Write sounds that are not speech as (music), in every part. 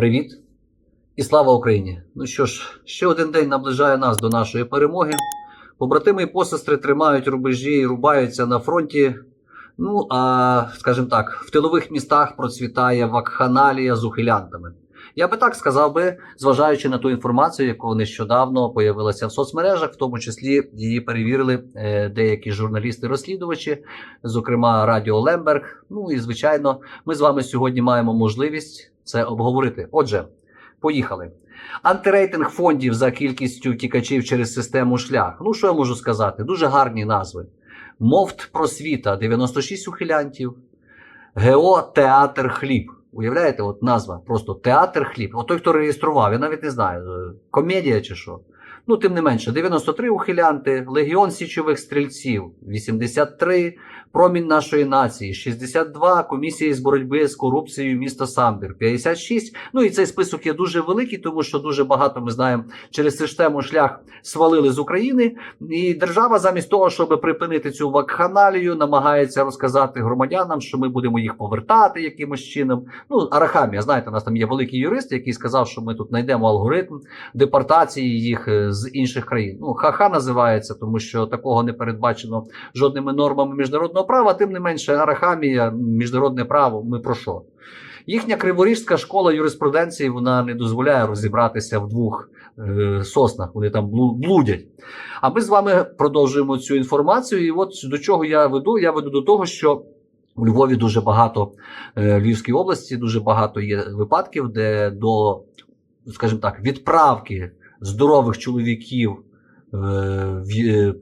Привіт і слава Україні! Ну що ж, ще один день наближає нас до нашої перемоги. Побратими і посестри тримають рубежі і рубаються на фронті. Ну а скажімо так, в тилових містах процвітає вакханалія з ухилянтами. Я би так сказав би, зважаючи на ту інформацію, яку нещодавно появилася в соцмережах, в тому числі її перевірили е, деякі журналісти-розслідувачі, зокрема Радіо Лемберг. Ну і звичайно, ми з вами сьогодні маємо можливість це обговорити. Отже, поїхали. Антирейтинг фондів за кількістю тікачів через систему шлях. Ну що я можу сказати? Дуже гарні назви. Мовт просвіта 96 ухилянтів. ГО Театр Хліб. Уявляєте, от назва просто Театр Хліб. От той, хто реєстрував, я навіть не знаю, комедія чи що. Ну, тим не менше, 93 ухилянти, Легіон Січових стрільців 83, Промінь нашої нації 62, Комісія з боротьби з корупцією міста Самбір 56. Ну і цей список є дуже великий, тому що дуже багато ми знаємо через систему шлях свалили з України. І держава, замість того, щоб припинити цю вакханалію, намагається розказати громадянам, що ми будемо їх повертати якимось чином. Ну, Арахамія, знаєте, у нас там є великий юрист, який сказав, що ми тут знайдемо алгоритм депортації їх е, з інших країн. Ну, ха-ха називається, тому що такого не передбачено жодними нормами міжнародного права. Тим не менше, арахамія, міжнародне право. Ми про що? Їхня криворіжська школа юриспруденції вона не дозволяє розібратися в двох е, соснах. Вони там блудять. А ми з вами продовжуємо цю інформацію. І от до чого я веду? Я веду до того, що. У Львові дуже багато е, Львівській області, дуже багато є випадків, де до, скажімо так, відправки здорових чоловіків е, в, Є-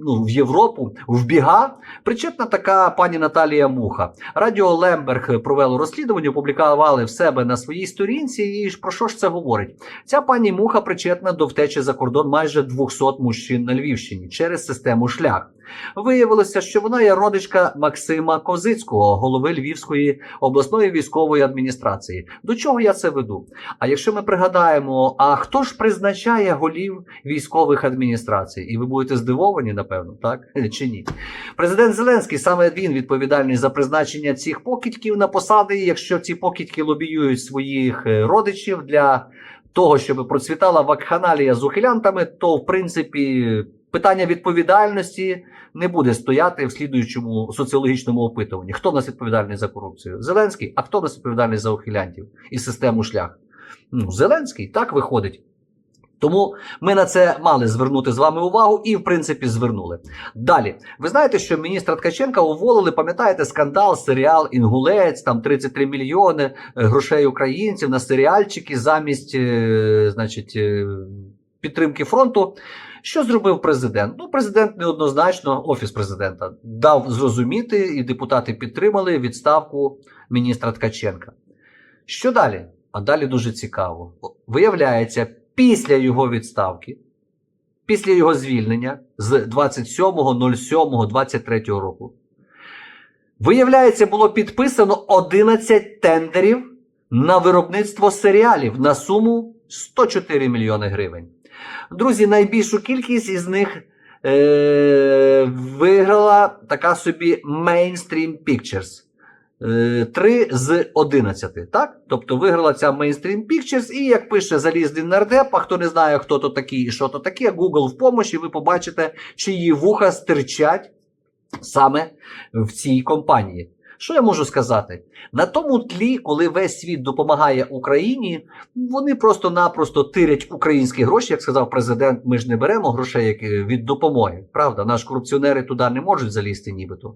ну, в Європу в біга причетна така пані Наталія Муха. Радіо Лемберг провело розслідування, опублікували в себе на своїй сторінці. І про що ж це говорить? Ця пані Муха причетна до втечі за кордон майже 200 мужчин на Львівщині через систему шлях. Виявилося, що вона є родичка Максима Козицького, голови Львівської обласної військової адміністрації. До чого я це веду? А якщо ми пригадаємо, а хто ж призначає голів військових адміністрацій? І ви будете здивовані, напевно, так (laughs) чи ні? Президент Зеленський саме він відповідальний за призначення цих покидьків на посади. Якщо ці покидьки лобіюють своїх е, родичів для того, щоб процвітала вакханалія з ухилянтами, то в принципі питання відповідальності не буде стояти в слідуючому соціологічному опитуванні. Хто в нас відповідальний за корупцію? Зеленський, а хто в нас відповідальний за ухилянтів і систему шлях? Ну, Зеленський так виходить. Тому ми на це мали звернути з вами увагу і, в принципі, звернули. Далі, ви знаєте, що міністра Ткаченка уволили, пам'ятаєте, скандал, серіал Інгулець, там 33 мільйони е, грошей українців на серіальчики замість, е, значить, е, підтримки фронту. Що зробив президент? Ну, президент неоднозначно, офіс президента, дав зрозуміти, і депутати підтримали відставку міністра Ткаченка. Що далі? А далі дуже цікаво. Виявляється, після його відставки, після його звільнення з 27.07.23 року, виявляється, було підписано 11 тендерів на виробництво серіалів на суму 104 мільйони гривень. Друзі, найбільшу кількість із них е, виграла така собі Mainstream Pictures. Е, Три з 11, так? Тобто виграла ця Mainstream Pictures, і як пише залізний нардеп, а хто не знає, хто то такий і що то таке, Google в помощі, ви побачите, чиї вуха стирчать саме в цій компанії. Що я можу сказати? На тому тлі, коли весь світ допомагає Україні, вони просто-напросто тирять українські гроші, як сказав президент. Ми ж не беремо грошей від допомоги. Правда, наш корупціонери туди не можуть залізти, нібито.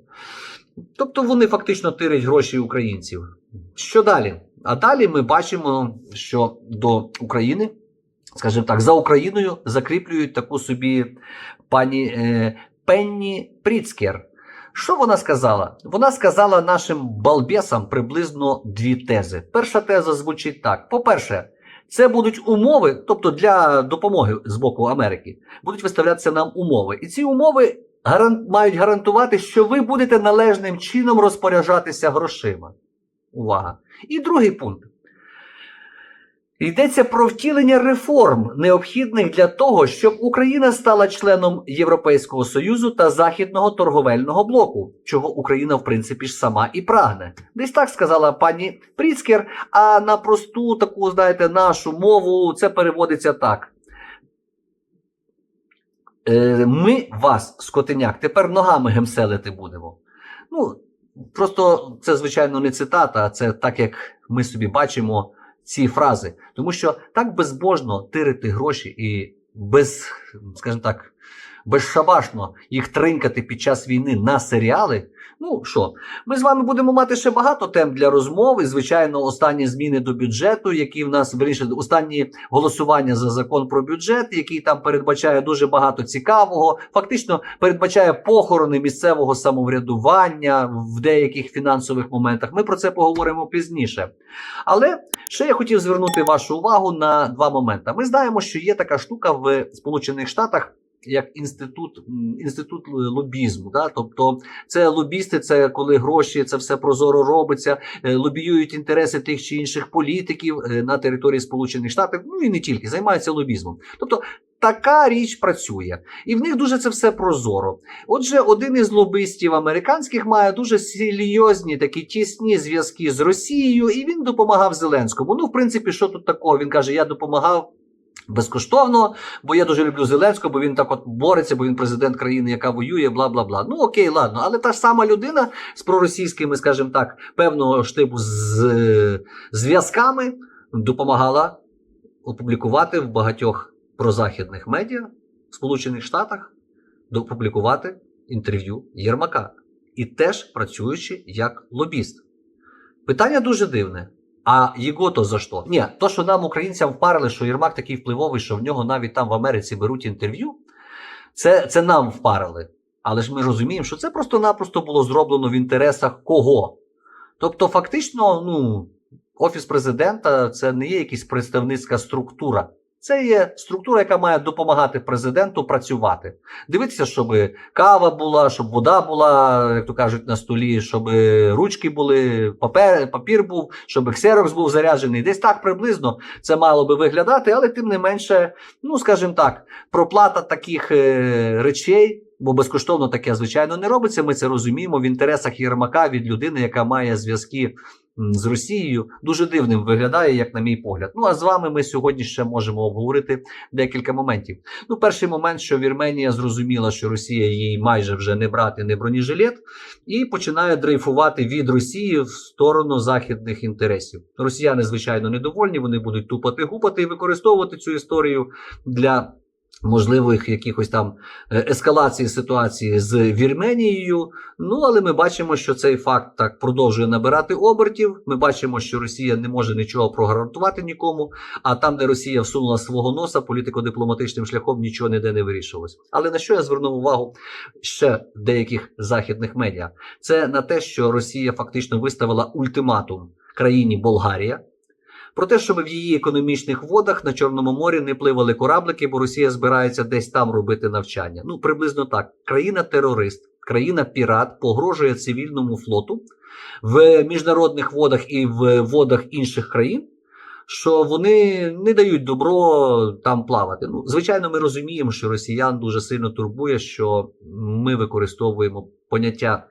Тобто вони фактично тирять гроші українців. Що далі? А далі ми бачимо, що до України, скажімо так, за Україною закріплюють таку собі пані е, Пенні Пріцкер. Що вона сказала? Вона сказала нашим балбесам приблизно дві тези. Перша теза звучить так: по-перше, це будуть умови, тобто для допомоги з боку Америки, будуть виставлятися нам умови. І ці умови гаран... мають гарантувати, що ви будете належним чином розпоряджатися грошима. Увага! І другий пункт. Йдеться про втілення реформ, необхідних для того, щоб Україна стала членом Європейського союзу та західного торговельного блоку, чого Україна, в принципі, ж сама і прагне. Десь так сказала пані Пріцкер. А на просту таку, знаєте, нашу мову це переводиться так. Е, Ми вас, скотиняк, тепер ногами гемселити будемо. Ну, просто це, звичайно, не цитата, а це так, як ми собі бачимо ці фрази. Тому що так безбожно тирити гроші і без, скажімо так, безшабашно їх тринкати під час війни на серіали. Ну що, ми з вами будемо мати ще багато тем для розмов. І, звичайно, останні зміни до бюджету, які в нас вирішили, останні голосування за закон про бюджет, який там передбачає дуже багато цікавого, фактично передбачає похорони місцевого самоврядування в деяких фінансових моментах. Ми про це поговоримо пізніше. Але ще я хотів звернути вашу увагу на два моменти. Ми знаємо, що є така штука в Сполучених Штатах. Як інститут інститут лобізму, да? тобто це лобісти, це коли гроші, це все прозоро робиться, е, лобіюють інтереси тих чи інших політиків е, на території Сполучених Штатів, ну і не тільки займаються лобізмом. Тобто така річ працює, і в них дуже це все прозоро. Отже, один із лобистів американських має дуже серйозні такі тісні зв'язки з Росією, і він допомагав Зеленському. Ну, в принципі, що тут такого? Він каже: Я допомагав. Безкоштовно, бо я дуже люблю Зеленського, бо він так от бореться, бо він президент країни, яка воює, бла бла бла. Ну окей, ладно, але та ж сама людина з проросійськими, скажімо так, певного штибу з зв'язками допомагала опублікувати в багатьох прозахідних медіа в Сполучених Штатах опублікувати інтерв'ю Єрмака і теж працюючи як лобіст. Питання дуже дивне. А його то за що? Ні, то, що нам, українцям, впарили, що Єрмак такий впливовий, що в нього навіть там в Америці беруть інтерв'ю, це, це нам впарили. Але ж ми розуміємо, що це просто-напросто було зроблено в інтересах кого? Тобто, фактично, ну, Офіс президента це не є якась представницька структура. Це є структура, яка має допомагати президенту працювати. Дивитися, щоб кава була, щоб вода була, як то кажуть, на столі, щоб ручки були, папер, папір був, щоб ксерокс був заряджений. Десь так приблизно це мало би виглядати, але тим не менше, ну скажімо так, проплата таких е, речей. Бо безкоштовно таке, звичайно, не робиться. Ми це розуміємо в інтересах Єрмака від людини, яка має зв'язки з Росією, дуже дивним виглядає, як на мій погляд. Ну а з вами ми сьогодні ще можемо обговорити декілька моментів. Ну, перший момент, що Вірменія зрозуміла, що Росія їй майже вже не брати не бронежилет, і починає дрейфувати від Росії в сторону західних інтересів. Росіяни, звичайно, недовольні. Вони будуть тупати, гупати і використовувати цю історію для. Можливих якихось там е, ескалації ситуації з Вірменією. Ну але ми бачимо, що цей факт так продовжує набирати обертів. Ми бачимо, що Росія не може нічого прогарантувати нікому. А там, де Росія всунула свого носа, політико-дипломатичним шляхом нічого ніде не вирішилось. Але на що я звернув увагу ще деяких західних медіа? Це на те, що Росія фактично виставила ультиматум країні Болгарія. Про те, щоб в її економічних водах на Чорному морі не пливали кораблики, бо Росія збирається десь там робити навчання. Ну, приблизно так. Країна-терорист, країна-пірат погрожує цивільному флоту в міжнародних водах і в водах інших країн, що вони не дають добро там плавати. Ну, звичайно, ми розуміємо, що росіян дуже сильно турбує, що ми використовуємо поняття.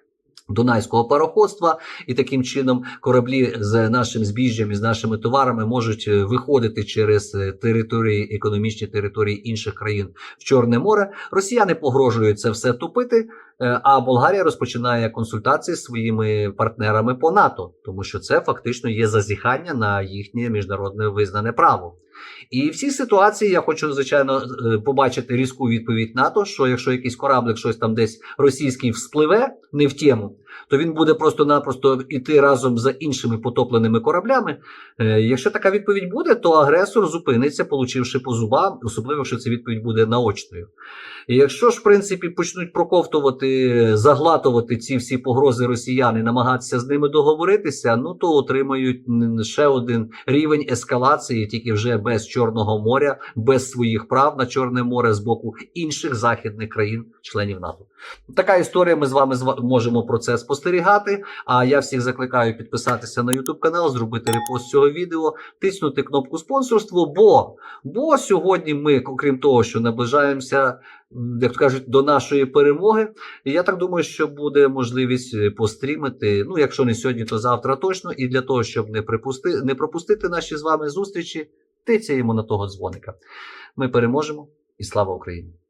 Дунайського пароходства, і таким чином кораблі з нашим збіжжям і з нашими товарами можуть е, виходити через е, території, економічні території інших країн в Чорне море. Росіяни погрожують це все тупити. е, А Болгарія розпочинає консультації з своїми партнерами по НАТО, тому що це фактично є зазіхання на їхнє міжнародне визнане право. І в цій ситуації я хочу, звичайно, е, побачити різку відповідь НАТО, що якщо якийсь кораблик щось там десь російський вспливе не в тему, то він буде просто-напросто йти разом з іншими потопленими кораблями. Е, Якщо така відповідь буде, то агресор зупиниться, получивши по зубам, особливо якщо ця відповідь буде наочною. І якщо ж, в принципі, почнуть проковтувати, заглатувати ці всі погрози росіян і намагатися з ними договоритися, ну то отримають ще один рівень ескалації, тільки вже без Чорного моря, без своїх прав на Чорне море з боку інших західних країн, членів НАТО. Така історія. Ми з вами можемо про це спостерігати. А я всіх закликаю підписатися на YouTube канал, зробити репост цього відео, тиснути кнопку спонсорство. Бо, бо сьогодні ми, окрім того, що наближаємося, як то кажуть, до нашої перемоги. І я так думаю, що буде можливість е, пострімити. Ну, якщо не сьогодні, то завтра точно. І для того, щоб не припусти, не пропустити наші з вами зустрічі, тицяємо на того дзвоника. Ми переможемо і слава Україні!